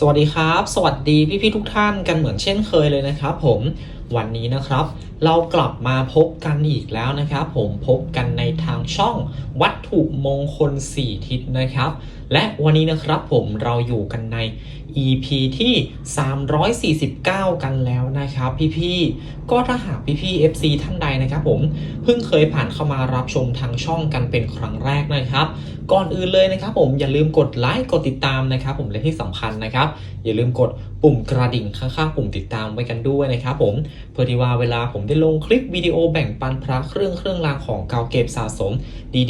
สวัสดีครับ สวัสดีพี่ๆทุกท่านกันเหมือนเช่นเคยเลยนะครับ ผมวันนี้นะครับ เรากลับมาพบกันอีกแล้วนะครับ ผมพบกันในทางช่องวัตถุมงคล 4 ทิศนะครับ และวันนี้นะครับผมเราอยู่กันใน EP ที่ 349 กันแล้วนะครับพี่ๆ ก็ถ้าหากพี่ๆ FC ท่านใดนะครับผม เพิ่งเคยผ่านเข้ามารับชมทางช่องกันเป็นครั้งแรกนะครับ ก่อนอื่นเลยนะครับผมอย่าลืมกดไลค์กดติดตามนะครับผมและที่สำคัญนะครับ อย่าลืมกดปุ่มกระดิ่งข้างๆปุ่มติดตามไว้กันด้วยนะครับผมเพื่อที่ว่าเวลาผมได้ลงคลิปวิดีโอแบ่งปันพระเครื่องเครื่องรางของเก่าเก็บสะสม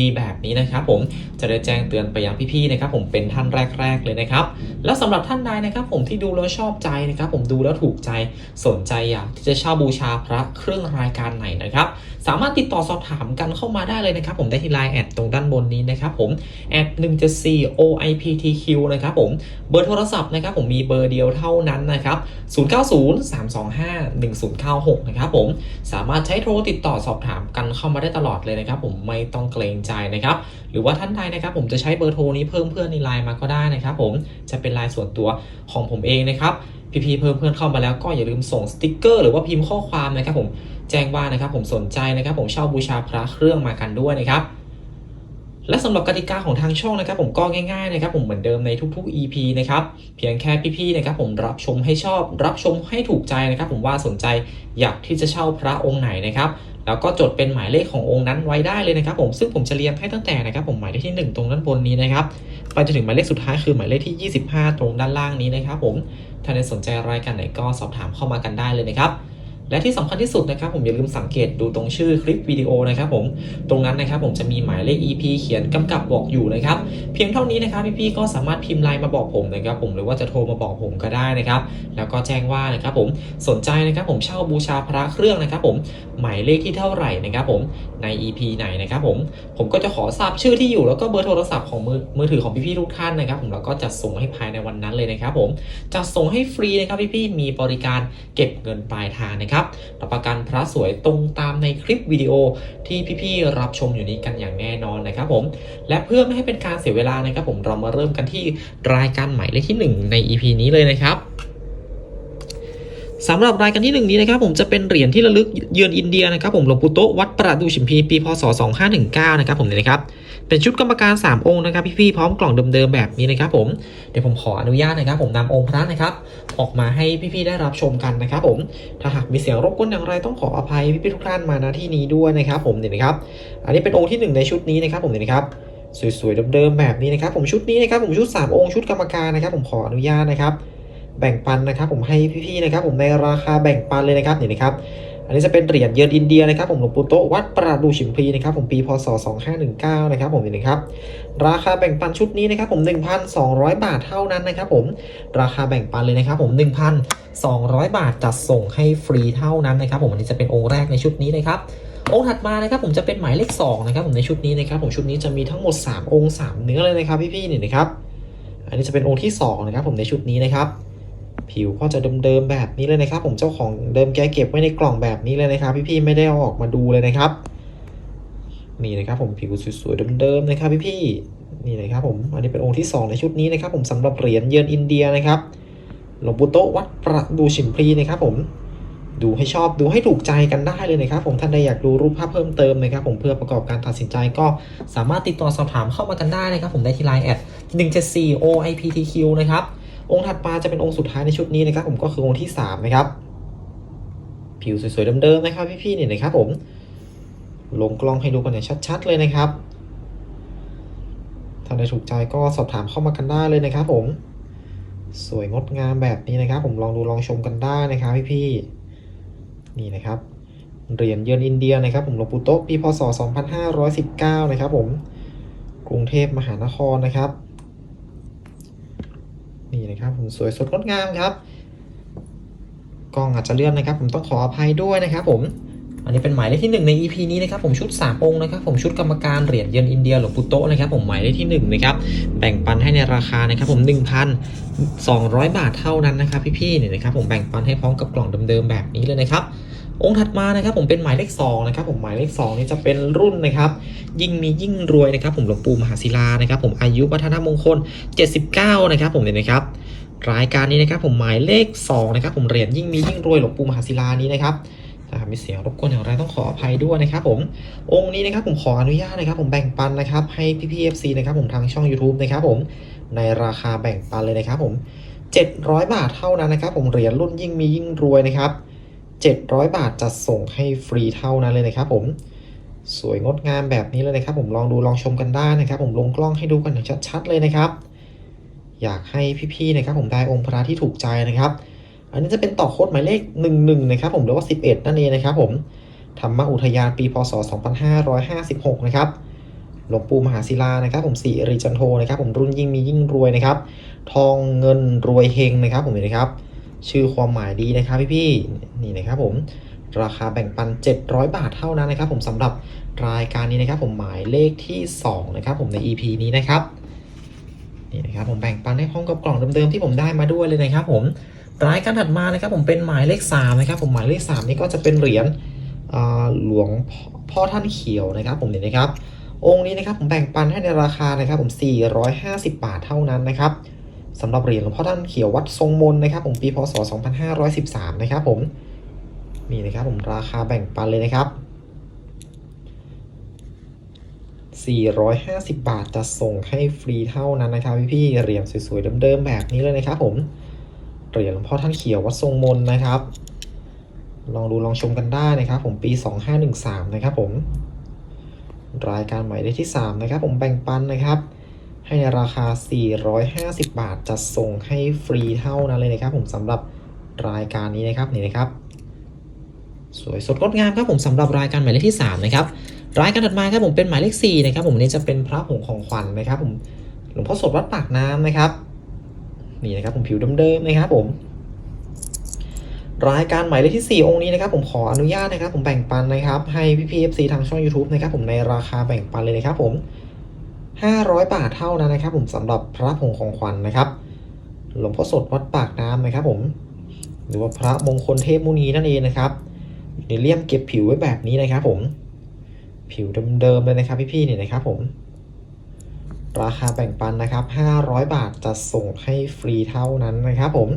ดีๆ แบบนี้นะครับผมจะได้แจ้งเตือนไปยังพี่ๆนะครับผมเป็นท่านแรก ๆ เลยนะครับ แล้วสำหรับท่านใดนะครับ ผมที่ดูแล้วชอบใจนะครับ ผมดูแล้วถูกใจสนใจอยากที่จะเช่าบูชาพระเครื่องรายการไหนนะครับ สามารถติดต่อสอบถามกันเข้ามาได้เลยนะครับ ผมได้ที่ไลน์แอดตรงด้านบนนี้นะครับผมแอดหนึ่งจะ c OIPTQ นะครับผมเบอร์โทรศัพท์นะครับ ผมมีเบอร์เดียวเท่านั้นนะครับ0903251096นะครับผมสามารถใช้โทรติดต่อสอบถามกันเข้ามาได้ตลอดเลยนะครับ ผมไม่ต้องเกรงใจนะครับ หรือว่าท่านใดนะครับ ผมจะใช้เบอร์โทรนี้เพิ่มเพื่อนในไลน์มาก็ได้นะครับผมจะเป็นไลน์ส่วนตัวของผมเองนะครับพี่ๆเพิ่มเพื่อนเข้ามาแล้วก็อย่าลืมส่งสติกเกอร์หรือว่าพิมพ์ข้อความนะครับผมแจ้งว่านะครับผมสนใจนะครับผมเช่าบูชาพระเครื่องมากันด้วยนะครับ และสำหรับกติกาของทางช่องนะครับ ผมก็ง่ายๆนะครับผมเหมือนเดิมในทุกๆ EP นะครับเพียงแค่พี่ๆนะครับผมรับชมให้ชอบ รับชมให้ถูกใจนะครับผมว่าสนใจอยากที่จะเช่าพระองค์ไหนนะครับแล้วก็จดเป็นหมายเลขขององค์นั้นไว้ได้เลยนะครับ ผมซึ่งผมจะเรียงให้ตั้งแต่นะครับ ผมหมายเลขที่ 1 ตรงด้านบนนี้นะครับไปจนถึงหมายเลขสุดท้ายคือหมายเลขที่ 25 ตรงด้านล่างนี้นะครับ ผมถ้าในสนใจรายการไหนก็สอบถามเข้ามากันได้เลยนะครับ และที่สำคัญที่สุดนะครับผมอย่าลืมสังเกตดูตรงชื่อคลิปวิดีโอนะครับผมตรงนั้นนะครับผมจะมีหมายเลข EP เขียนกำกับบอกอยู่นะครับเพียงเท่านี้นะครับพี่ๆก็สามารถพิมพ์ไลน์มาบอกผมนะครับผมหรือว่าจะโทรมาบอกผมก็ได้นะครับแล้วก็แจ้งว่านะครับผมสนใจนะครับผมเช่าบูชาพระเครื่องนะครับผมหมายเลขที่เท่าไหร่นะครับผมใน EP ไหนนะครับผมผมก็จะขอทราบชื่อที่อยู่แล้วก็เบอร์โทรศัพท์ของมือมือถือของพี่ๆทุกท่านนะครับผมแล้วก็จะส่งให้ภายในวันนั้นเลยนะครับผมจะส่งให้ฟรีนะครับพี่ๆมีบริการเก็บเงินปลายทางนะครับรับประกันพระสวยตรงตามในคลิปวิดีโอที่พี่ๆรับชมอยู่นี้กันอย่างแน่นอนนะครับผม และเพื่อไม่ให้เป็นการเสียเวลานะครับผมเรามาเริ่มกันที่รายการใหมายเลขที่ 1 ใน EP นี้เลยนะครับสำหรับรายการที่ 1 นี้นะครับผมจะเป็นเหรียญที่ระลึกเยือนอินเดียนะครับผมหลวงปู่โตวัดประดู่ฉิมพีปีพศ2519นะครับผมเนี่ยนะครับ เป็นชุดกรรมการ 3 องค์นะครับพี่ๆพร้อมกล่องเดิมๆแบบนี้นะครับผมเดี๋ยวผมขออนุญาตนะครับ ผมนำองค์พระนะครับ ออกมาให้พี่ๆได้รับชมกันนะครับ ผมถ้าหากมีเสียงรบกวนอย่างไรต้องขออภัยพี่ๆทุกท่านมาณที่นี้ด้วยนะครับ ผมเนี่ยนะครับ อันนี้เป็นองค์ที่หนึ่งในชุดนี้นะครับ ผมเนี่ยนะครับสวยๆเดิมๆแบบนี้นะครับ ผมชุดนี้นะครับ ผมชุด 3 องค์ชุดกรรมการนะครับ ผมขออนุญาตนะครับ แบ่งปันนะครับ ผมให้พี่ๆนะครับ ผมในราคาแบ่งปันเลยนะครับเนี่นะครับ อันนี้จะเป็นเหรียญเยือนอินเดียนะครับผมหลวงปู่โตวัดประดู่ฉิมพีนะครับผมปีพศ 2519 นะครับผมนี่นะครับราคาแบ่งปันชุดนี้นะครับผม 1,200 บาทเท่านั้นนะครับผมราคาแบ่งปันเลยนะครับผม 1,200 บาทจัดส่งให้ฟรีเท่านั้นนะครับผมอันนี้จะเป็นองค์แรกในชุดนี้นะครับองค์ถัดมานะครับผมจะเป็นหมายเลข2นะครับผมในชุดนี้นะครับผมชุดนี้จะมีทั้งหมด 3 องค์ 3 เนื้อเลยนะครับพี่ๆนี่นะครับอันนี้จะเป็นองค์ที่2นะครับผมในชุดนี้นะครับ ผิวก็จะเดิมๆแบบนี้เลยนะครับ ผมเจ้าของเดิมแกเก็บไว้ในกล่องแบบนี้เลยนะครับ พี่ๆไม่ได้เอาออกมาดูเลยนะครับนี่นะครับผมผิวสวยๆเดิมๆนะครับพี่ๆนี่นะครับผมอันนี้เป็นองค์ที่สองในชุดนี้นะครับ ผมสำหรับเหรียญเยือนอินเดียนะครับหลวงปู่โตวัดประดู่ฉิมพลีนะครับผมดูให้ชอบดูให้ถูกใจกันได้เลยนะครับ ผมท่านใดอยากดูรูปภาพเพิ่มเติมนะครับ ผมเพื่อประกอบการตัดสินใจก็สามารถติดต่อสอบถามเข้ามากันได้นะครับ ผมได้ที่ไลน์แอด174 OIPTQ นะครับ องค์ถัดมาจะเป็นองค์สุดท้ายในชุดนี้นะครับผมก็คือองค์ที่3นะครับผิวสวยๆเดิมๆนะครับพี่ๆเนี่ยนะครับผมลงกล้องให้ดูกันอย่างชัด ๆ เลยนะครับถ้าได้ถูกใจก็สอบถามเข้ามากันได้เลยนะครับ ผม สวยงดงามแบบนี้นะครับ ผมลองดูลองชมกันได้นะครับพี่ๆนี่นะครับเหรียญเยือนอินเดียนะครับ ผมหลวงปู่โตะปีพศ 2519 นะครับ ผมกรุงเทพมหานครนะครับ นี่นะครับผมสวยสดงดงามครับกล้องอาจจะเลื่อนนะครับ ผมต้องขออภัยด้วยนะครับ ผม อันนี้เป็นหมายเลขที่ 1 ใน EP นี้นะครับผมชุด 3 องค์นะครับ ผมชุดกรรมการเหรียญเยนอินเดียหลวงปู่โตนะครับผมหมายเลขที่1นะครับแบ่งปันให้ในราคานะครับผม1,200 บาทเท่านั้นนะครับพี่ๆเนี่ยนะครับผมแบ่งปันให้พร้อมกับกล่องเดิมๆแบบนี้เลยนะครับ องค์ถัดมานะครับผมเป็นหมายเลข2นะครับผมหมายเลข2นี่จะเป็นรุ่นนะครับยิ่งมียิ่งรวยนะครับผมหลวงปู่มหาศิลานะครับผมอายุวัฒนมงคล 79 นะครับผมเนี่ยนะครับรายการนี้นะครับผมหมายเลข2นะครับผมเหรียญยิ่งมียิ่งรวยหลวงปู่มหาศิลานี้นะครับถ้ามีเสียงรบกวนอย่างไรต้องขออภัยด้วยนะครับผมองค์นี้นะครับผมขออนุญาตนะครับ ผมแบ่งปันนะครับให้พี่ๆ FC นะครับผมทางช่อง YouTube นะครับผมในราคาแบ่งปันเลยนะครับผม 700 บาทเท่านั้นนะครับ ผมเหรียญรุ่นยิ่งมียิ่งรวยนะครับ 700 บาทจะส่งให้ฟรีเท่านั้นเลยนะครับผมสวยงดงามแบบนี้เลยนะครับ ผมลองดูลองชมกันได้นะครับ ผมลงกล้องให้ดูกันอย่างชัดๆเลยนะครับ อยากให้พี่ๆนะครับ ผมได้องค์พระที่ถูกใจนะครับ อันนี้จะเป็นต่อโค้ดหมายเลข 11 นะครับ ผมหรือว่า 11 นั่นเองนะครับ ผมธรรมอุทยานปีพศ 2556 นะครับหลวงปู่มหาศิลานะครับ ผมสีริจันโทนะครับ ผมรุ่นยิ่งมียิ่งรวยนะครับ ทองเงินรวยเฮงนะครับ ผมเห็นไหมครับ ชื่อความหมายดีนะครับพี่ๆนี่นะครับผมราคาแบ่งปัน 700 บาทเท่านั้นนะครับ ผมสำหรับรายการนี้นะครับผมหมายเลขที่2นะครับผมใน EP นี้นะครับนี่นะครับผมแบ่งปันให้พร้อมกับกล่องเดิมๆที่ผมได้มาด้วยเลยนะครับ ผมรายการถัดมานะครับ ผมเป็นหมายเลข3นะครับผมหมายเลข3นี่ก็จะเป็นเหรียญหลวงพ่อพ่อท่านเขียวนะครับ ผมเนี่ยนะครับ องค์นี้นะครับผมแบ่งปันให้ในราคานะครับ ผม 450 บาทเท่านั้นนะครับ สำหรับเหรียญหลวงพ่อท่านเขียววัดทรงมนนะครับ ผมปีพศ 2513 นะครับผมนี่นะครับผมราคาแบ่งปันเลยนะครับ 450 บาทจะส่งให้ฟรีเท่านั้นนะครับพี่ๆเหรียญสวยๆเดิมๆแบบนี้เลยนะครับผมเหรียญหลวงพ่อท่านเขียววัดทรงมนนะครับ ลองดูลองชมกันได้นะครับผมปี 2513 นะครับผมรายการใหม่เลขที่ 3 นะครับผมแบ่งปันนะครับ ให้ในราคา 450 บาทจะส่งให้ฟรีเท่านั้นเลยนะครับ ผมสำหรับรายการนี้นะครับนี่นะครับ สวยสดงดงามครับผมสำหรับรายการหมายเลขที่ 3 นะครับ รายการถัดมาครับผมเป็นหมายเลข4นะครับ ผมอันนี้จะเป็นพระผงของขวัญนะครับ ผมหลวงพ่อสดวัดปากน้ำนะครับนี่นะครับผมผิวเดิมๆนะครับผมรายการหมายเลขที่ 4 องค์นี้นะครับ ผมขออนุญาตนะครับ ผมแบ่งปันนะครับ ให้พี่พีเอฟซีทางช่อง YouTube นะครับ ผมในราคาแบ่งปันเลยนะครับ ผม 500 บาทเท่านั้นนะครับ ผมสำหรับพระผงของขวัญนะครับ หลวงพ่อสดวัดปากน้ำนะครับผม หรือว่าพระมงคลเทพมุนีนั่นเองนะครับในเลี่ยมเก็บผิวไว้แบบนี้นะครับ ผม ผิวเดิมๆเลยนะครับ พี่ๆเนี่ยนะครับ ผม ราคาแบ่งปันนะครับ 500 บาทจะส่งให้ฟรีเท่านั้นนะครับ ผม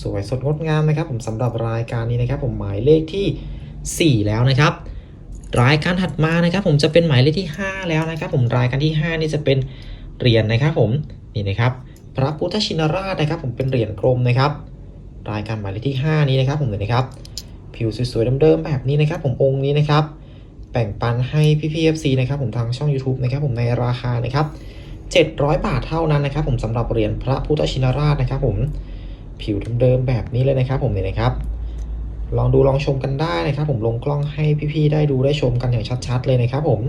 สวยสดงดงามนะครับ ผมสำหรับรายการนี้นะครับ ผมหมายเลขที่ 4 แล้วนะครับ รายการถัดมานะครับ ผมจะเป็นหมายเลขที่ 5 แล้วนะครับ ผมรายการที่ 5 นี่จะเป็นเหรียญนะครับผมนี่นะครับ พระพุทธชินราชนะครับ ผมเป็นเหรียญกลมนะครับ รายการหมายเลขที่ 5 นี้นะครับ ผมเลยนะครับ ผิวสวยๆเดิมๆแบบนี้นะครับ ผมองค์นี้นะครับแบ่งปันให้พี่พีเอฟซีนะครับ ผมทางช่อง YouTube นะครับ ผมในราคานะครับ 700 บาทเท่านั้นนะครับ ผมสำหรับเหรียญพระพุทธชินราชนะครับ ผมผิวเดิมๆแบบนี้เลยนะครับ ผมเนี่ยนะครับ ลองดูลองชมกันได้นะครับ ผมลงกล้องให้พี่ๆได้ดูได้ชมกันอย่างชัดๆเลยนะครับผม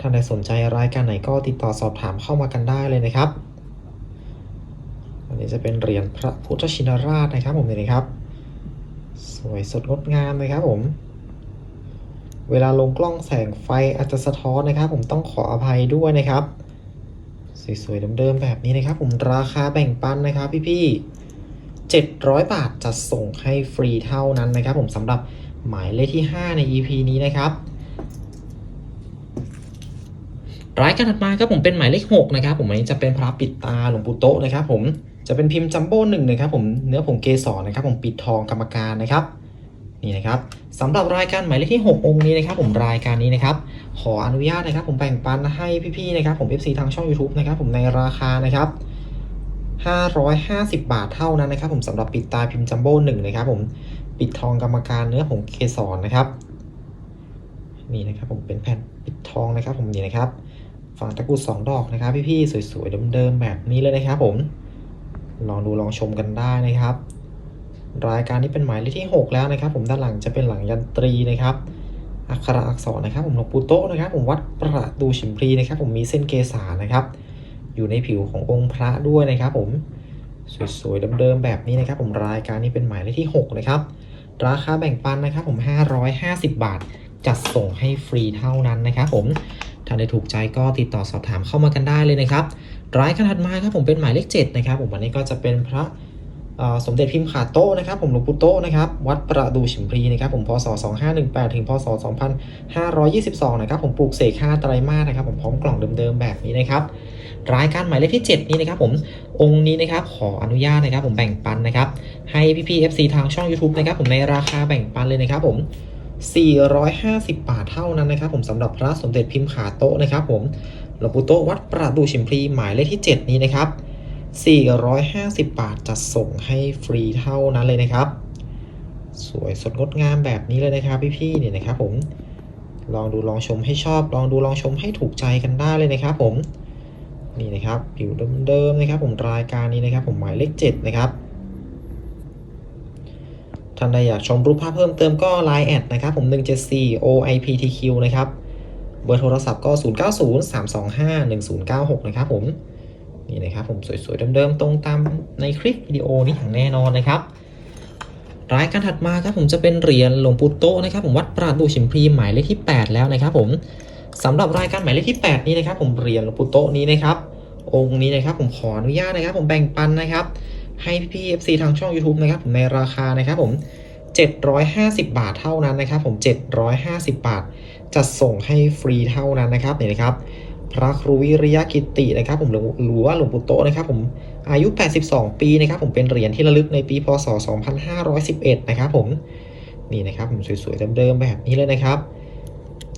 ท่านใดสนใจรายการไหนก็ติดต่อสอบถามเข้ามากันได้เลยนะครับ อันนี้จะเป็นเหรียญพระพุทธชินราชนะครับผมเนี่ยนะครับ สวยสดงดงามเลยครับผม เวลาลงกล้องแสงไฟอาจจะสะท้อนนะครับ ผมต้องขออภัยด้วยนะครับ สวยๆเดิมๆแบบนี้นะครับ ผมราคาแบ่งปันนะครับพี่ๆ 700 บาทจะส่งให้ฟรีเท่านั้นนะครับ ผมสำหรับหมายเลขที่ 5 ใน EP นี้นะครับรายการถัดมาครับผมเป็นหมายเลข 6 นะครับ ผมอันนี้จะเป็นพระปิดตาหลวงปู่โตะนะครับ ผมจะเป็นพิมพ์จัมโบ้หนึ่งนะครับ ผมเนื้อผงเกสรนะครับ ผมปิดทองกรรมการนะครับนี่นะครับสำหรับรายการหมายเลขที่ 6 องค์นี้นะครับ ผมรายการนี้นะครับขออนุญาตนะครับ ผมแบ่งปันให้พี่ๆนะครับ ผม FC ทางช่อง YouTube นะครับ ผมในราคานะครับ 550 บาทเท่านั้นนะครับ ผมสำหรับปิดตาพิมพ์จัมโบ้หนึ่งนะครับผมปิดทองกรรมการเนื้อผงเกสรนะครับ นี่นะครับผมเป็นแผ่นปิดทองนะครับ ผมนี่นะครับ ฝั่งตะกุดสองดอกนะครับ พี่ๆสวยๆเดิมๆแบบนี้เลยนะครับ ผมลองดูลองชมกันได้นะครับ รายการนี้เป็นหมายเลขที่ 6 แล้วนะครับ ผมด้านหลังจะเป็นหลังยันตรีนะครับอักขระอักษรนะครับ ผมหลวงปู่โตนะครับ ผมวัดประดูฉิมพลีนะครับ ผมมีเส้นเกษานะครับ อยู่ในผิวขององค์พระด้วยนะครับผม สวยๆเดิมๆแบบนี้นะครับ ผมรายการนี้เป็นหมายเลขที่ 6 นะครับ ราคาแบ่งปันนะครับ ผม 550 บาท จัดส่งให้ฟรีเท่านั้นนะครับผมถ้าได้ถูกใจก็ติดต่อสอบถามเข้ามากันได้เลยนะครับรายการถัดมาครับผมเป็นหมายเลข 7 นะครับ ผมวันนี้ก็จะเป็นพระสมเด็จพิมพ์ขาโต้นะครับผมหลวงปู่โตะนะครับวัดประดูฉิมพลีนะครับผมพศ 2518 ถึงพศ 2522 นะครับผมปลูกเสกห้าไตรมาสนะครับผมพร้อมกล่องเดิมๆแบบนี้นะครับ รายการหมายเลขที่ 7 นี้นะครับผมองค์นี้นะครับขออนุญาตนะครับผมแบ่งปันนะครับให้พี่พี่ๆ FC ทางช่อง YouTube นะครับผมในราคาแบ่งปันเลยนะครับผม 450 บาทเท่านั้นนะครับผมสำหรับพระสมเด็จพิมพ์ขาโต๊ะนะครับผมหลวงปู่โต๊ะวัดประดูชิมพลีหมายเลขที่ 7 นี้นะครับ 450 บาทจะส่งให้ฟรีเท่านั้นเลยนะครับ สวยสดงดงามแบบนี้เลยนะครับพี่ๆเนี่ยนะครับผมลองดูลองชมให้ชอบ ลองดูลองชมให้ถูกใจกันได้เลยนะครับผม นี่นะครับผิวเดิมๆนะครับ ผมรายการนี้นะครับ ผมหมายเลข7นะครับท่านใดอยากชมรูปภาพเพิ่มเติมก็ Line แอดนะครับ ผม 174 OIPTQ นะครับ เบอร์โทรศัพท์ก็ 0903251096 นะครับผมนี่นะครับผมสวยๆเดิมๆตรงตามในคลิปวิดีโอนี้อย่างแน่นอนนะครับรายการถัดมาครับผมจะเป็นเหรียญหลวงปู่โตนะครับ ผมวัดประดู่ชิมพลีหมายเลขที่ 8 แล้วนะครับผม สำหรับรายการหมายเลขที่ 8 นี้นะครับผมเรียญหลวงปู่โตนี้นะครับ องค์นี้นะครับผมขออนุญาตนะครับ ผมแบ่งปันนะครับ ให้พี่ๆ FC ทางช่อง YouTube นะครับผมในราคานะครับผม 750 บาทเท่านั้นนะครับ ผม 750 บาทจะส่งให้ฟรีเท่านั้นนะครับเนี่ยนะครับ พระครูวิริยกิตินะครับผมหรือว่าหลวงปู่โตนะครับผมอายุ 82 ปีนะครับผมเป็นเหรียญที่ระลึกในปีพศ 2511 นะครับผมนี่นะครับผมสวยๆเดิมๆแบบนี้เลยนะครับ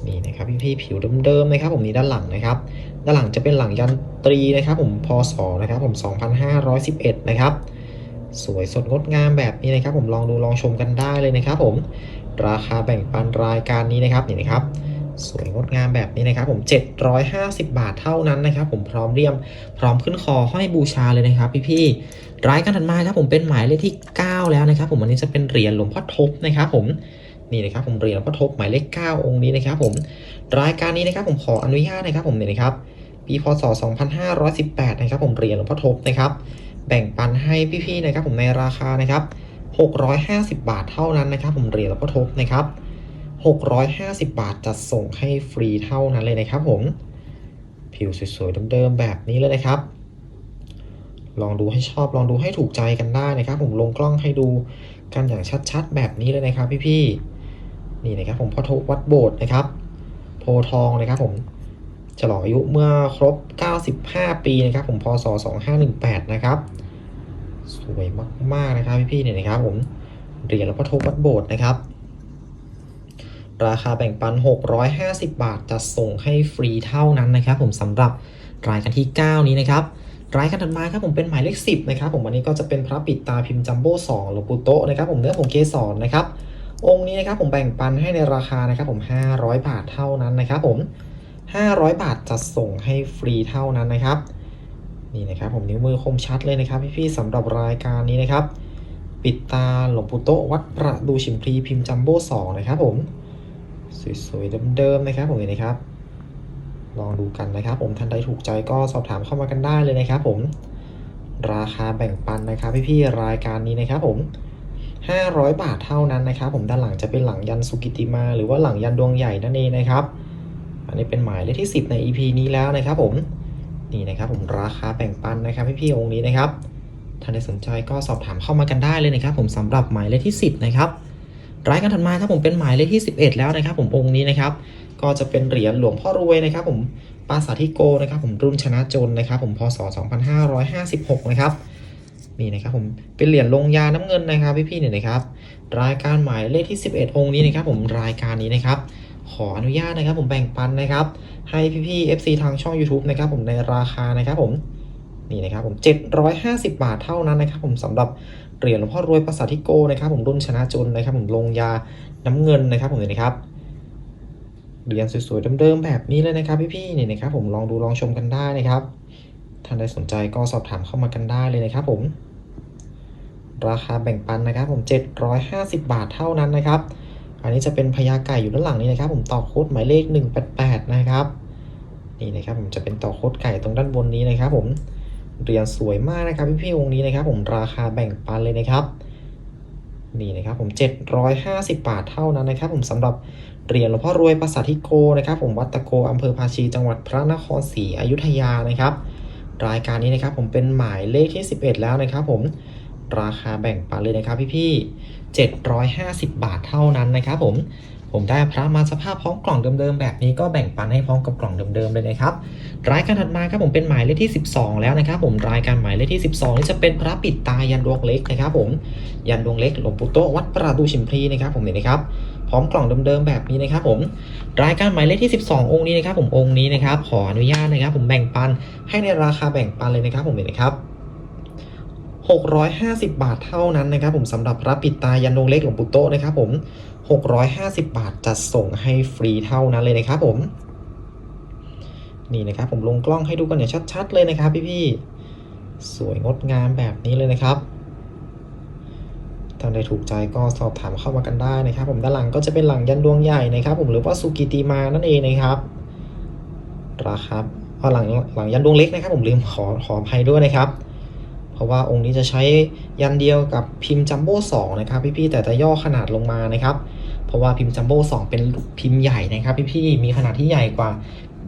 นี่นะครับพี่ๆผิวเดิมๆนะครับผมนี่ด้านหลังนะครับ ด้านหลังจะเป็นหลังยันตรีนะครับ ผมพศนะครับผม 2511 นะครับ สวยสดงดงามแบบนี้นะครับ ผมลองดูลองชมกันได้เลยนะครับ ผมราคาแบ่งปันรายการนี้นะครับนี่นะครับสวยงดงามแบบนี้นะครับ ผม 750 บาทเท่านั้นนะครับ ผมพร้อมเรียมพร้อมขึ้นคอห้อยบูชาเลยนะครับพี่ๆรายการถัดมาครับผมเป็นหมายเลขที่ 9 แล้วนะครับ ผมอันนี้จะเป็นเหรียญหลวงพ่อทบนะครับ ผม นี่นะครับผมเหรียญหลวงพ่อทบหมายเลข9องค์นี้นะครับผมรายการนี้นะครับผมขออนุญาตนะครับผมเนี่ยนะครับปีพศ 2518 นะครับผมเหรียญหลวงพ่อทบนะครับแบ่งปันให้พี่ๆนะครับผมในราคานะครับ650 บาทเท่านั้นนะครับผมเหรียญหลวงพ่อทบนะครับ650 บาทจะส่งให้ฟรีเท่านั้นเลยนะครับผมผิวสวยๆเดิมๆแบบนี้เลยนะครับ ลองดูให้ชอบลองดูให้ถูกใจกันได้นะครับ ผมลงกล้องให้ดูกันอย่างชัดๆ แบบนี้เลยนะครับพี่ๆ นี่นะครับผมพ่อทบวัดโบสถ์นะครับ โพทองนะครับผมฉลองอายุเมื่อครบ 95 ปีนะครับผมพศ 2518 นะครับสวยมาก ๆ นะครับพี่ๆเนี่ยนะครับผมเหรียญหลวงพ่อทบวัดโบสถ์นะครับ ราคาแบ่งปัน 650 บาทจะส่งให้ฟรีเท่านั้นนะครับ ผมสำหรับรายการที่ 9 นี้นะครับรายการถัดมาครับผมเป็นหมายเลข 10 นะครับ ผมวันนี้ก็จะเป็นพระปิดตาพิมพ์จัมโบ้2หลวงปู่โตนะครับผมเนื้อผงเกสรนะครับ องค์นี้นะครับผมแบ่งปันให้ในราคานะครับผม 500 บาทเท่านั้นนะครับผม 500 บาทจะส่งให้ฟรีเท่านั้นนะครับนี่นะครับผมนิ้วมือคมชัดเลยนะครับพี่ๆสำหรับรายการนี้นะครับ ปิดตาหลวงปู่โตวัดประดูชิมพลีพิมพ์จัมโบ้2นะครับผมสวยๆเดิมๆนะครับผมเห็นนะครับ ลองดูกันนะครับ ผมท่านใดถูกใจก็สอบถามเข้ามากันได้เลยนะครับ ผม ราคาแบ่งปันนะครับพี่ๆรายการนี้นะครับผม 500 บาทเท่านั้นนะครับผมด้านหลังจะเป็นหลังยันสุกิติมา หรือว่าหลังยันดวงใหญ่นั่นเองนะครับ อันนี้เป็นหมายเลขที่ 10 ใน EP นี้แล้วนะครับผมนี่นะครับผมราคาแบ่งปันนะครับพี่ๆองค์นี้นะครับท่านใดสนใจก็สอบถามเข้ามากันได้เลยนะครับ ผมสำหรับหมายเลขที่ 10 นะครับรายการถัดมาครับผมเป็นหมายเลขที่ 11 แล้วนะครับ ผมองค์นี้นะครับ ก็จะเป็นเหรียญหลวงพ่อรวยนะครับ ผมปาสาธิโกนะครับ ผมรุ่นชนะจนนะครับ ผมพศ 2556 นะครับ นี่นะครับผมเป็นเหรียญลงยาน้ำเงินนะครับพี่ๆเนี่ยนะครับ รายการหมายเลขที่ 11 องค์นี้นะครับผมรายการนี้นะครับขออนุญาตนะครับผมแบ่งปันนะครับ ให้พี่ๆ FC ทางช่อง YouTube นะครับผมในราคานะครับผมนี่นะครับผม 750 บาทเท่านั้นนะครับผมสำหรับเหรียญหลวงพ่อรวยปราสาทิโกนะครับผมรุ่นชนะจนนะครับผมลงยาน้ำเงินนะครับผมเห็นนะครับเหรียญสวยๆเดิมๆแบบนี้เลยนะครับพี่ๆนี่นะครับผมลองดูลองชมกันได้นะครับท่านใดสนใจก็สอบถามเข้ามากันได้เลยนะครับผม ราคาแบ่งปันนะครับ ผม 750 บาทเท่านั้นนะครับ อันนี้จะเป็นพญาไก่อยู่ด้านหลังนี้นะครับ ผมต่อโค้ดหมายเลข 188 นะครับนี่นะครับผมจะเป็นต่อโค้ดไก่ตรงด้านบนนี้นะครับ ผมเหรียญสวยมากนะครับพี่ๆองค์นี้นะครับ ผมราคาแบ่งปันเลยนะครับนี่นะครับผม 750 บาทเท่านั้นนะครับ ผมสำหรับเหรียญหลวงพ่อรวยปราสาทิโกนะครับ ผมวัดตะโกอำเภอภาชีจังหวัดพระนครศรีอยุธยานะครับ รายการนี้นะครับ ผมเป็นหมายเลขที่ 11 แล้วนะครับ ผม ราคาแบ่งปันเลยนะครับพี่ๆ750 บาทเท่านั้นนะครับผมผมได้พระมาสภาพพร้อมกล่องเดิมๆแบบนี้ก็แบ่งปันให้พร้อมกับกล่องเดิมๆเลยนะครับรายการถัดมาครับผมเป็นหมายเลขที่ 12 แล้วนะครับผมรายการหมายเลขที่ 12นี่จะเป็นพระปิดตายันดวงเล็กนะครับผมยันดวงเล็กหลวงปู่โตวัดประดูชิมพลีนะครับผมเนี่ยนะครับพร้อมกล่องเดิมๆแบบนี้นะครับผมรายการหมายเลขที่ 12 องค์นี้นะครับผมองค์นี้นะครับขออนุญาตนะครับผมแบ่งปันให้ในราคาแบ่งปันเลยนะครับผมเนี่ยนะครับ 650 บาทเท่านั้นนะครับผมสำหรับพระปิดตายันดวงเล็กหลวงปู่โตนะครับผม 650 บาทจัดส่งให้ฟรีเท่านั้นเลยนะครับผม นี่นะครับผมลงกล้องให้ดูกันอย่างชัดๆเลยนะครับพี่ๆ สวยงดงามแบบนี้เลยนะครับท่านใดถูกใจก็สอบถามเข้ามากันได้นะครับ ผมด้านหลังก็จะเป็นหลังยันดวงใหญ่นะครับ ผมหรือว่าสุกิติมานั่นเองนะครับราคาเอาหลังหลังยันดวงเล็กนะครับ ผมลืมขอขออภัยด้วยนะครับ เพราะว่าองค์นี้จะใช้ยันเดียวกับพิมพ์จัมโบ้สองนะครับพี่ๆแต่จะย่อขนาดลงมานะครับ เพราะว่าพิมพ์จัมโบ้สองเป็นพิมพ์ใหญ่นะครับพี่ๆมีขนาดที่ใหญ่กว่า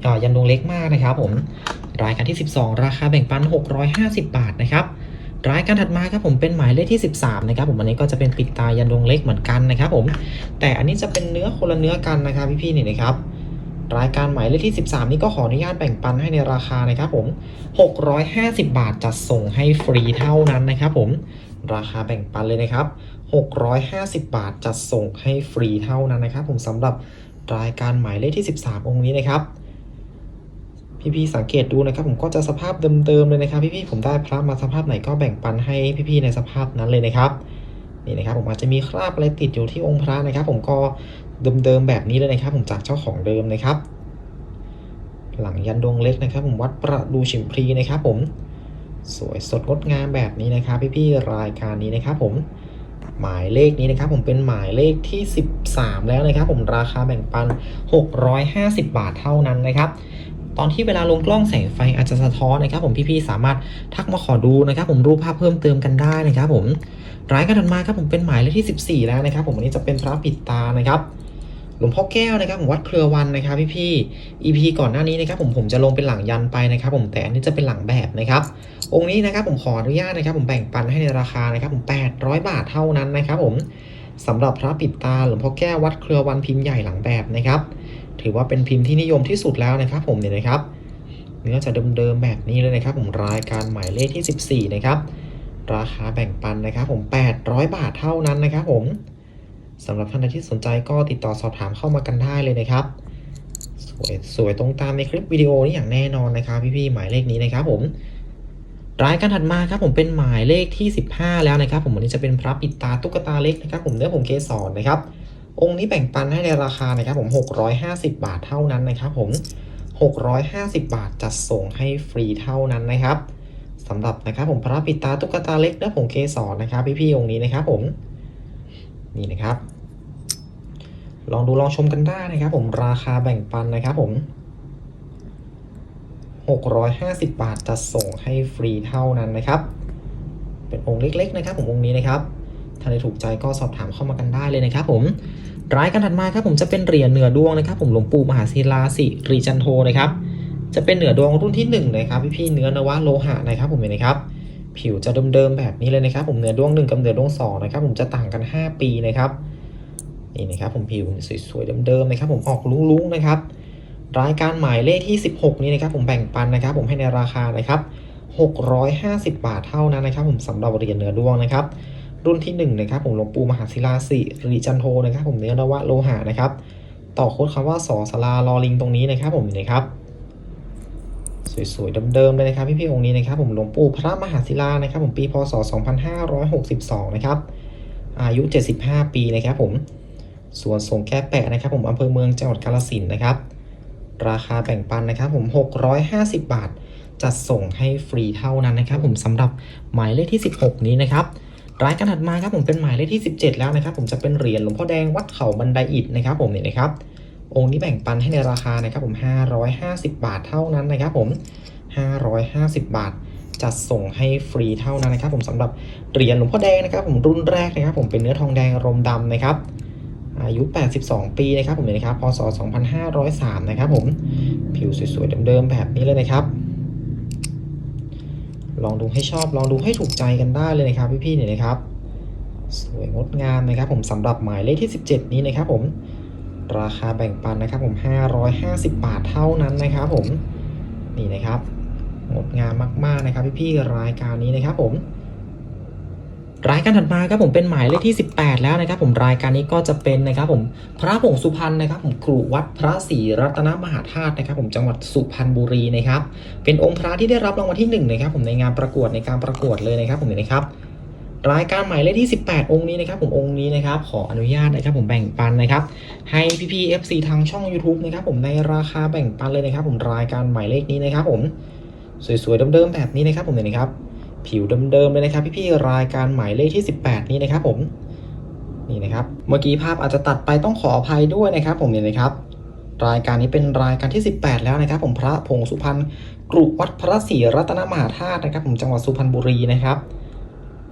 อ่ายันดวงเล็กมากนะครับผมรายการที่ 12 ราคาแบ่งปัน 650 บาทนะครับรายการถัดมาครับผมเป็นหมายเลขที่ 13นะครับผมอันนี้ก็จะเป็นปิดตายันดวงเล็กเหมือนกันนะครับผมแต่อันนี้จะเป็นเนื้อคนละเนื้อกันนะครับพี่ๆนี่นะครับ รายการหมายเลขที่ 13 นี้ก็ขออนุญาตแบ่งปันให้ในราคานะครับผม 650 บาทจัดส่งให้ฟรีเท่านั้นนะครับผม ราคาแบ่งปันเลยนะครับ 650 บาทจัดส่งให้ฟรีเท่านั้นนะครับ ผมสำหรับรายการหมายเลขที่ 13 องค์นี้นะครับ พี่ๆสังเกตดูนะครับ ผมก็จะสภาพเดิมๆเลยนะครับ พี่ๆผมได้พระมาสภาพไหนก็แบ่งปันให้พี่ๆในสภาพนั้นเลยนะครับ นี่นะครับผมอาจจะมีคราบอะไรติดอยู่ที่องค์พระนะครับ ผมก็เดิมๆแบบนี้เลยนะครับ ผมจากเจ้าของเดิมนะครับ หลังยันดวงเล็กนะครับ ผมวัดประดูชิมพลีนะครับ ผมสวยสดงดงามแบบนี้นะครับ พี่ๆรายการนี้นะครับ ผมหมายเลขนี้นะครับ ผมเป็นหมายเลขที่ 13 แล้วนะครับ ผมราคาแบ่งปัน 650 บาทเท่านั้นนะครับตอนที่เวลาลงกล้องแสงไฟอาจจะสะท้อนนะครับ ผมพี่ๆสามารถทักมาขอดูนะครับ ผมรูปภาพเพิ่มเติมกันได้นะครับ ผม รายการถัดมาครับผมเป็นหมายเลขที่ 14 แล้วนะครับ ผมอันนี้จะเป็นพระปิดตานะครับหลวงพ่อแก้วนะครับผมวัดเครือวันนะครับพี่พี่ๆ EP ก่อนหน้านี้นะครับผมผมจะลงเป็นหลังยันไปนะครับ ผมแต่อันนี้จะเป็นหลังแบบนะครับ องค์นี้นะครับผมขออนุญาตนะครับ ผมแบ่งปันให้ในราคานะครับผม800 บาทเท่านั้นนะครับ ผมสำหรับพระปิดตาหลวงพ่อแก้ววัดเครือวันพิมพ์ใหญ่หลังแบบนะครับ ถือว่าเป็นพิมพ์ที่นิยมที่สุดแล้วนะครับ ผมเนี่ยนะครับเนื้อจะเดิมๆแบบนี้เลยนะครับ ผมรายการหมายเลขที่ 14 นะครับ ราคาแบ่งปันนะครับผม 800 บาทเท่านั้นนะครับผมสำหรับท่านใดที่สนใจก็ติดต่อสอบถามเข้ามากันได้เลยนะครับ สวยสวยตรงตามในคลิปวิดีโอนี้อย่างแน่นอนนะครับ พี่ๆหมายเลขนี้นะครับผมรายการถัดมาครับผมเป็นหมายเลขที่ 15 แล้วนะครับ ผมวันนี้จะเป็นพระปิดตาตุ๊กตาเล็กนะครับ ผมเนื้อผงเกสรนะครับ องค์นี้แบ่งปันให้ในราคานะครับ ผม 650 บาทเท่านั้นนะครับ ผม 650 บาทจัดส่งให้ฟรีเท่านั้นนะครับ สำหรับนะครับผมพระปิตาตุ๊กตาเล็กเนื้อผงเกสรนะครับ พี่ๆองค์นี้นะครับผมนี่นะครับ ลองดูลองชมกันได้นะครับ ผมราคาแบ่งปันนะครับผม 650 บาทจะส่งให้ฟรีเท่านั้นนะครับ เป็นองค์เล็กๆนะครับ ผมองค์นี้นะครับ ถ้าใครถูกใจก็สอบถามเข้ามากันได้เลยนะครับ ผมรายการถัดมาครับผมจะเป็นเหรียญเหนือดวงนะครับ ผมหลวงปู่มหาศิลาสิริจันโทนะครับ จะเป็นเหนือดวงรุ่นที่หนึ่งนะครับพี่ๆเนื้อนวะโลหะนะครับผมเห็นไหมครับ ผิวจะเดิมๆแบบนี้เลยนะครับ ผมเหนือดวงหนึ่งกับเหนือดวงสองนะครับผมจะต่างกัน 5 ปีนะครับนี่นะครับผมผิวสวยๆเดิมๆนะครับผมออกลุ้งๆนะครับรายการหมายเลขที่ 16 นี้นะครับผมแบ่งปันนะครับ ผมให้ในราคานะครับ650 บาทเท่านั้นนะครับ ผมสำหรับเหรียญเหนือดวงนะครับ รุ่นที่1นะครับผมหลวงปู่มหาศิลาสิริจันโทนะครับ ผมเนื้อนวะโลหะนะครับ ต่อโค้ดคำว่าสอสลารอลิงตรงนี้นะครับผมนะครับ สวยๆเดิมๆเลยนะครับ พี่ๆองค์นี้นะครับ ผมหลวงปู่พระมหาศิลานะครับ ผมปีพศ 2562 นะครับ อายุ 75 ปีนะครับ ผมส่วนสงแก้แปะนะครับ ผมอำเภอเมืองจังหวัดกาฬสินนะครับ ราคาแบ่งปันนะครับ ผม 650 บาท จัดส่งให้ฟรีเท่านั้นนะครับ ผมสำหรับหมายเลขที่ 16 นี้นะครับรายการถัดมาครับผมเป็นหมายเลขที่ 17 แล้วนะครับ ผมจะเป็นเหรียญหลวงพ่อแดงวัดเขาบันไดอิฐนะครับ ผมเนี่ยนะครับ องค์นี้แบ่งปันให้ในราคานะครับผม550 บาทเท่านั้นนะครับผม 550 บาทจัดส่งให้ฟรีเท่านั้นนะครับ ผมสำหรับเหรียญหลวงพ่อแดงนะครับ ผมรุ่นแรกนะครับ ผมเป็นเนื้อทองแดงรมดำนะครับ อายุ 82 ปีนะครับ ผมเนี่ยนะครับพศ 2503 นะครับ ผมผิวสวยๆเดิมๆแบบนี้เลยนะครับ ลองดูให้ชอบลองดูให้ถูกใจกันได้เลยนะครับ พี่ๆเนี่ยนะครับ สวยงดงามนะครับ ผมสำหรับหมายเลขที่ 17 นี้นะครับ ผม ราคาแบ่งปันนะครับผม550 บาทเท่านั้นนะครับผมนี่นะครับงดงามมากๆนะครับพี่ๆรายการนี้นะครับผมรายการถัดมาครับผมเป็นหมายเลขที่ 18 แล้วนะครับ ผมรายการนี้ก็จะเป็นนะครับ ผมพระผงสุพรรณนะครับ ผมครูวัดพระศรีรัตนมหาธาตุนะครับ ผมจังหวัดสุพรรณบุรีนะครับ เป็นองค์พระที่ได้รับรางวัลที่หนึ่งนะครับ ผมในงานประกวดในการประกวดเลยนะครับ ผมเห็นนะครับ รายการใหมายเลขที่ 18 องค์นี้นะครับผมองค์นี้นะครับขออนุญาตนะครับผมแบ่งปันนะครับให้พี่ๆ FC ทางช่อง YouTube นะครับผมในราคาแบ่งปันเลยนะครับ ผมรายการใหมายเลขนี้นะครับผมสวยๆเดิมๆแบบนี้นะครับผมเห็นนะครับผิวเดิมๆเลยนะครับ พี่ๆรายการหมายเลขที่ 18 นี้นะครับผมนี่นะครับเมื่อกี้ภาพอาจจะตัดไปต้องขออภัยด้วยนะครับ ผมเนี่ยนะครับ รายการนี้เป็นรายการที่ 18 แล้วนะครับ ผมพระพงสุพรรณกรุวัดพระศรีรัตนมหาธาตุนะครับ ผมจังหวัดสุพรรณบุรีนะครับ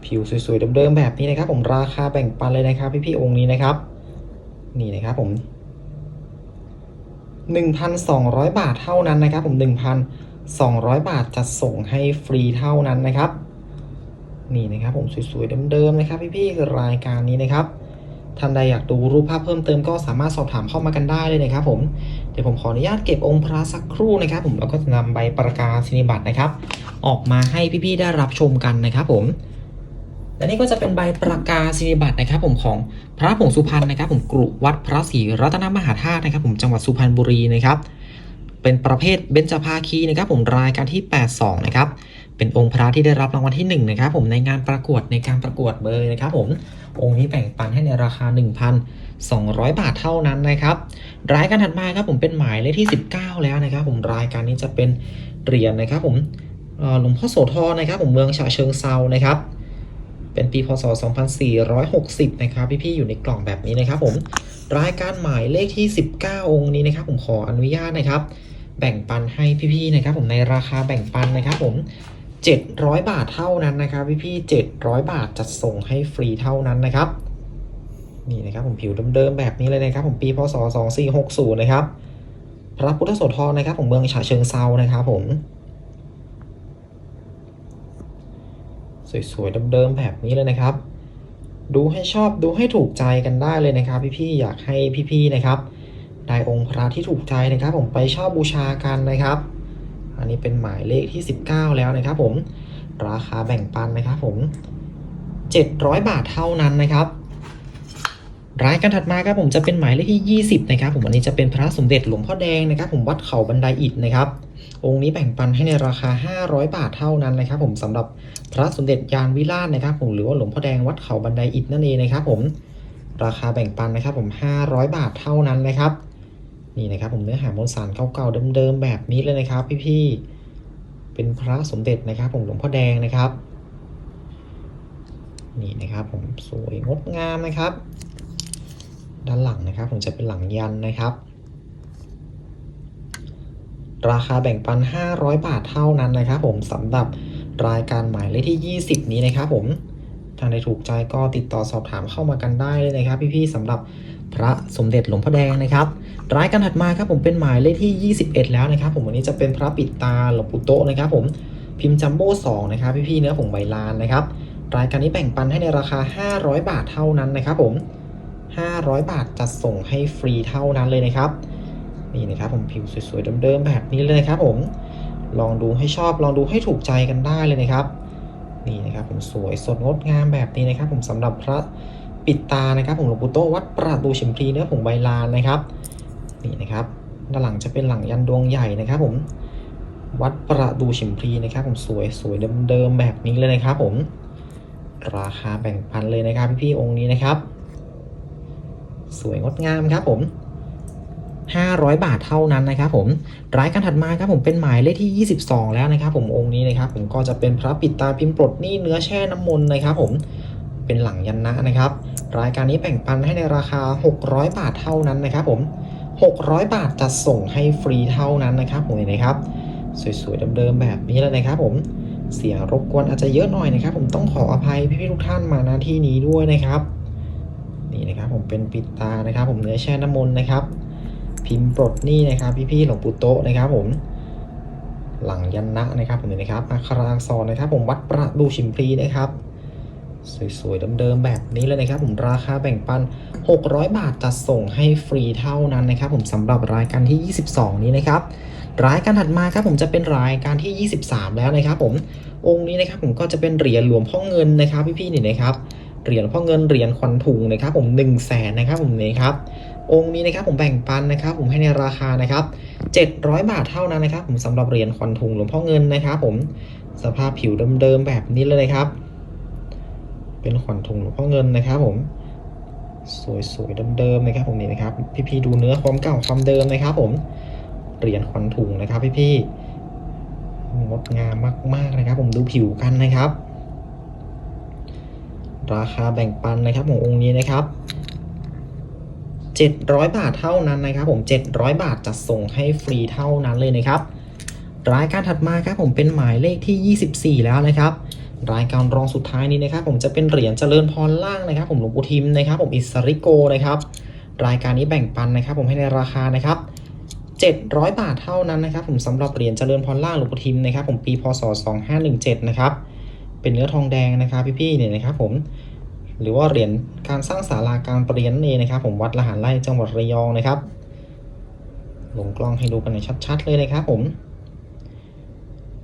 ผิวสวยๆเดิมๆแบบนี้นะครับ ผมราคาแบ่งปันเลยนะครับ พี่ๆองค์นี้นะครับ นี่นะครับผม 1,200 บาทเท่านั้นนะครับ ผม 1,200 บาทจะส่งให้ฟรีเท่านั้นนะครับ นี่นะครับ ผมสวยๆเดิมๆนะครับ พี่ๆรายการนี้นะครับท่านใดอยากดูรูปภาพเพิ่มเติมก็สามารถสอบถามเข้ามากันได้เลยนะครับ ผม เดี๋ยวผมขออนุญาตเก็บองค์พระสักครู่นะครับ ผมแล้วก็จะนำใบประกาศนียบัตรนะครับ ออกมาให้พี่ๆได้รับชมกันนะครับ ผม และนี่ก็จะเป็นใบประกาศนียบัตรนะครับผมของพระผงสุพรรณนะครับผมกรุวัดพระศรีรัตนมหาธาตุนะครับผมจังหวัดสุพรรณบุรีนะครับเป็นประเภทเบญจภาคีนะครับผมรายการที่ 82 นะครับเป็นองค์พระที่ได้รับรางวัลที่1นะครับผมในงานประกวดในการประกวดเบอร์นะครับผมองค์นี้แบ่งปันให้ในราคา 1,200 บาทเท่านั้นนะครับรายการถัดมาครับผมเป็นหมายเลขที่ 19 แล้วนะครับผมรายการนี้จะเป็นเหรียญนะครับผมหลวงพ่อโสธรนะครับผมเมืองฉะเชิงเซานะครับ เป็นปีพศ 2460 นะครับ พี่ๆอยู่ในกล่องแบบนี้นะครับผมรายการหมายเลขที่ 19 องค์นี้นะครับ ผมขออนุญาตนะครับ แบ่งปันให้พี่ๆนะครับ ผมในราคาแบ่งปันนะครับ ผม 700 บาทเท่านั้นนะครับ พี่ๆ700 บาทจะส่งให้ฟรีเท่านั้นนะครับนี่นะครับผมผิวเดิมๆแบบนี้เลยนะครับ ผมปีพศ 2460 นะครับพระพุทธโสธรนะครับ ผมเมืองฉะเชิงเซานะครับ ผม สวยๆเดิมๆแบบนี้เลยนะครับ ดูให้ชอบดูให้ถูกใจกันได้เลยนะครับ พี่ๆอยากให้พี่ๆนะครับ ได้องค์พระที่ถูกใจนะครับ ผมไปชอบบูชากันนะครับ อันนี้เป็นหมายเลขที่ 19 แล้วนะครับ ผมราคาแบ่งปันนะครับ ผม 700 บาทเท่านั้นนะครับ รายการถัดมาครับผมจะเป็นหมายเลขที่ 20 นะครับผมอันนี้จะเป็นพระสมเด็จหลวงพ่อแดงนะครับ ผมวัดเขาบันไดอิฐนะครับ องค์นี้แบ่งปันให้ในราคา 500 บาทเท่านั้นนะครับ ผมสำหรับพระสมเด็จยานวิราชนะครับ ผมหรือว่าหลวงพ่อแดงวัดเขาบันไดอิฐนั่นเองนะครับ ผมราคาแบ่งปันนะครับ ผม 500 บาทเท่านั้นนะครับ นี่นะครับ ผมเนื้อหามวลสารเก่าๆเดิมๆแบบนี้เลยนะครับ พี่ๆเป็นพระสมเด็จนะครับ ผมหลวงพ่อแดงนะครับนี่นะครับผมสวยงดงามนะครับ ด้านหลังนะครับผมจะเป็นหลังยันนะครับ ราคาแบ่งปัน 500 บาทเท่านั้นนะครับผมสำหรับรายการหมายเลขที่ 20 นี้นะครับผมถ้าได้ถูกใจก็ติดต่อสอบถามเข้ามากันได้เลยนะครับ พี่ๆสำหรับพระสมเด็จหลวงพ่อแดงนะครับ รายการถัดมาครับผมเป็นหมายเลขที่ 21 แล้วนะครับ ผมวันนี้จะเป็นพระปิดตาหลวงปู่โตนะครับผมพิมพ์จัมโบ้2นะครับพี่ๆเนื้อผงใบลานนะครับรายการนี้แบ่งปันให้ในราคา 500 บาทเท่านั้นนะครับผม 500 บาทจัดส่งให้ฟรีเท่านั้นเลยนะครับ นี่นะครับผมผิวสวยๆเดิมๆแบบนี้เลยนะครับผม ลองดูให้ชอบลองดูให้ถูกใจกันได้เลยนะครับ นี่นะครับผมสวยสดงดงามแบบนี้นะครับ ผมสำหรับพระปิดตานะครับ ผมหลวงปู่โตวัดประดูฉิมพลีเนื้อผงใบลานนะครับ นี่นะครับด้านหลังจะเป็นหลังยันดวงใหญ่นะครับผมวัดประดูฉิมพลีนะครับ ผมสวยสวยเดิมๆแบบนี้เลยนะครับ ผม ราคาแบ่งปันเลยนะครับพี่ๆองค์นี้นะครับ สวยงดงามครับผม 500 บาทเท่านั้นนะครับผมรายการถัดมาครับผมเป็นหมายเลขที่ 22 แล้วนะครับผมองค์นี้นะครับผมก็จะเป็นพระปิดตาพิมพ์ปลดหนี้เนื้อแช่น้ำมนต์นะครับผมเป็นหลังยันนะนะครับ รายการนี้แบ่งปันให้ในราคา 600 บาทเท่านั้นนะครับผม 600 บาทจะส่งให้ฟรีเท่านั้นนะครับผมเห็นไหมครับ สวยๆเดิมๆแบบนี้เลยนะครับผมเสียงรบกวนอาจจะเยอะหน่อยนะครับ ผมต้องขออภัยพี่ๆทุกท่านมาณที่นี้ด้วยนะครับ นะครับผมเป็นปิดตานะครับ ผมเนื้อแช่น้ำมนต์นะครับ พิมพ์ปลดหนี้นะครับ พี่ๆหลวงปู่โตะนะครับ ผม หลังยันนะนะครับผมเห็นนะครับอัคราอักษรนะครับ ผมวัดประดูชิมพลีนะครับสวยๆเดิมๆแบบนี้เลยนะครับ ผมราคาแบ่งปัน 600 บาทจัดส่งให้ฟรีเท่านั้นนะครับ ผมสำหรับรายการที่ 22 นี้นะครับรายการถัดมาครับผมจะเป็นรายการที่ 23 แล้วนะครับ ผมองค์นี้นะครับผมก็จะเป็นเหรียญหลวงพ่อเงินนะครับ พี่ๆนี่นะครับ เหรียญพ่อเงินเหรียญขวัญถุงนะครับผม1 0 0 0 0แสนนะครับผมนี่ครับองค์นี้นะครับผมแบ่งปันนะครับ ผมให้ในราคานะครับ700 บาทเท่านั้นนะครับ ผมสำหรับเหรียญขวัญถุงหลวงพ่อเงินนะครับ ผมสภาพผิวเดิมๆแบบนี้เลยนะครับ เป็นขวัญถุงหลวงพ่อเงินนะครับ ผมสวยๆเดิมๆนะครับ ผมนี่นะครับ พี่ๆดูเนื้อความเก่าความเดิมนะครับ ผมเหรียญขวัญถุงนะครับ พี่ๆงดงามมากๆนะครับ ผมดูผิวกันนะครับ ราคาแบ่งปันนะครับขององค์นี้นะครับ 700 บาทเท่านั้นนะครับ ผม 700 บาทจะส่งให้ฟรีเท่านั้นเลยนะครับ รายการถัดมาครับผมเป็นหมายเลขที่ 24 แล้วนะครับ รายการรองสุดท้ายนี้นะครับ ผมจะเป็นเหรียญเจริญพรล่างนะครับ ผมหลวงปู่ทิมนะครับ ผมอิสริโกนะครับ รายการนี้แบ่งปันนะครับ ผมให้ในราคานะครับ700 บาทเท่านั้นนะครับ ผมสำหรับเหรียญเจริญพรล่างหลวงปู่ทิมนะครับ ผมปีพศ 2517 นะครับ เป็นเนื้อทองแดงนะครับพี่ๆเนี่ยนะครับผมหรือว่าเหรียญการสร้างศาลาการประเรียนนั่นเองนะครับ ผมวัดละหารไร่จังหวัดระยองนะครับลงกล้องให้ดูกันในชัด ๆ เลยนะครับ ผม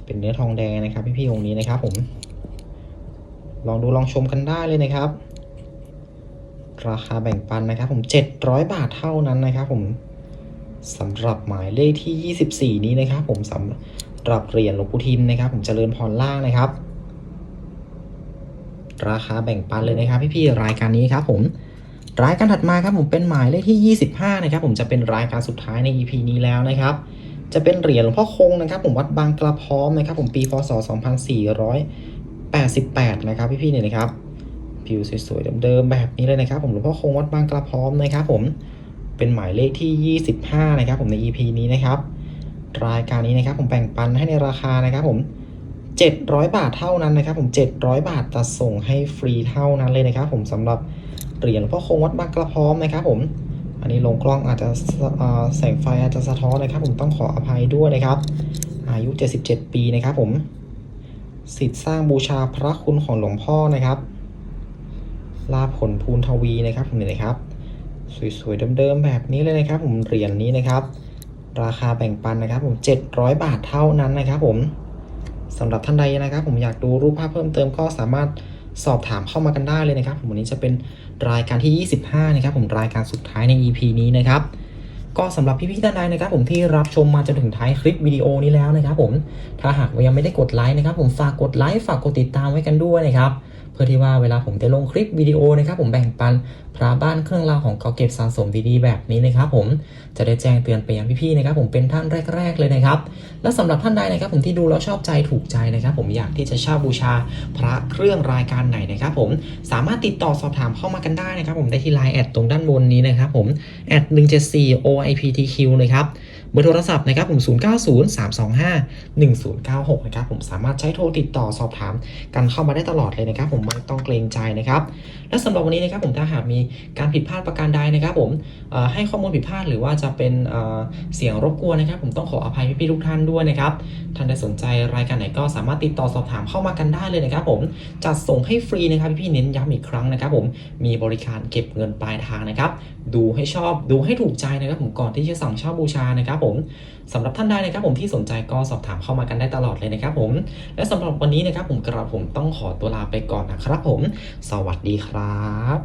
เป็นเนื้อทองแดงนะครับ พี่ๆองค์นี้นะครับ ผม ลองดูลองชมกันได้เลยนะครับ ราคาแบ่งปันนะครับ ผม 700 บาทเท่านั้นนะครับ ผมสำหรับหมายเลขที่ 24 นี้นะครับ ผมสำหรับเหรียญหลวงปู่ทิมนะครับ ผมเจริญพรล่างนะครับ ราคาแบ่งปันเลยนะครับพี่ๆรายการนี้ครับผมรายการถัดมาครับผมเป็นหมายเลขที่ 25 นะครับผมจะเป็นรายการสุดท้ายใน EP นี้แล้วนะครับจะเป็นเหรียญหลวงพ่อคงนะครับ ผมวัดบางกระพร้อมนะครับ ผมปีพศ 2488 นะครับพี่ๆเนี่ยนะครับผิวสวยๆเดิมๆแบบนี้เลยนะครับ ผมหลวงพ่อคงวัดบางกระพร้อมนะครับผมเป็นหมายเลขที่ 25 นะครับ ผมใน EP นี้นะครับ รายการนี้นะครับผมแบ่งปันให้ในราคานะครับ ผม 700 บาทเท่านั้นนะครับ ผม 700 บาทจะส่งให้ฟรีเท่านั้นเลยนะครับ ผมสำหรับเหรียญพ่อคงวัดบางกระพร้อมนะครับ ผม อันนี้ลงกล้องอาจจะแสงไฟอาจจะสะท้อนนะครับ ผมต้องขออภัยด้วยนะครับ อายุ 77 ปีนะครับผมสิทธิ์สร้างบูชาพระคุณของหลวงพ่อนะครับ ลาผลภูนทวีนะครับผมนี่นะครับ สวยๆเดิมๆแบบนี้เลยนะครับ ผมเหรียญนี้นะครับ ราคาแบ่งปันนะครับ ผม 700 บาทเท่านั้นนะครับ ผม สำหรับท่านใดนะครับ ผมอยากดูรูปภาพเพิ่มเติมก็สามารถสอบถามเข้ามากันได้เลยนะครับ ผมวันนี้จะเป็นรายการที่ 25 นะครับ ผมรายการสุดท้ายใน EP นี้นะครับ ก็สำหรับพี่ๆท่านใดนะครับ ผมที่รับชมมาจนถึงท้ายคลิปวิดีโอนี้แล้วนะครับ ผมถ้าหากยังไม่ได้กดไลค์นะครับ ผมฝากกดไลค์ฝากกดติดตามไว้กันด้วยนะครับ เพื่อที่ว่าเวลาผมจะลงคลิปวิดีโอนะครับผมแบ่งปันพระบ้านเครื่องราวของเก่าเก็บสะสมดีๆแบบนี้นะครับผมจะได้แจ้งเตือนไปยังพี่ๆนะครับผมเป็นท่านแรก ๆ เลยนะครับ และสำหรับท่านใดนะครับผมที่ดูแล้วชอบใจถูกใจนะครับผมอยากที่จะเช่าบูชาพระเครื่องรายการไหนนะครับผมสามารถติดต่อสอบถามเข้ามากันได้นะครับผมได้ที่ไลน์แอดตรงด้านบนนี้นะครับผมแอด174 OIPTQ นะครับ บอร์โทรศัพท์นะครับผม 0903251096 นะครับผมสามารถใช้โทรติดต่อสอบถามกันเข้ามาได้ตลอดเลยนะครับ ผมไม่ต้องเกรงใจนะครับ และสำหรับวันนี้นะครับผมถ้าหากมีการผิดพลาดประการใดนะครับผมให้ข้อมูลผิดพลาดหรือว่าจะเป็นเสียงรบกวนนะครับ ผมต้องขออภัยพี่ๆทุกท่านด้วยนะครับท่านใดสนใจรายการไหนก็สามารถติดต่อสอบถามเข้ามากันได้เลยนะครับผมจัดส่งให้ฟรีนะครับพี่ๆเน้นย้ำอีกครั้งนะครับ ผมมีบริการเก็บเงินปลายทางนะครับ ดูให้ชอบดูให้ถูกใจนะครับผมก่อนที่จะสั่งเช่าบูชานะครับผมสำหรับท่านใดนะครับผมที่สนใจก็สอบถามเข้ามากันได้ตลอดเลยนะครับผมและสำหรับวันนี้นะครับผมกระผมต้องขอตัวลาไปก่อนนะครับผม สวัสดีครับ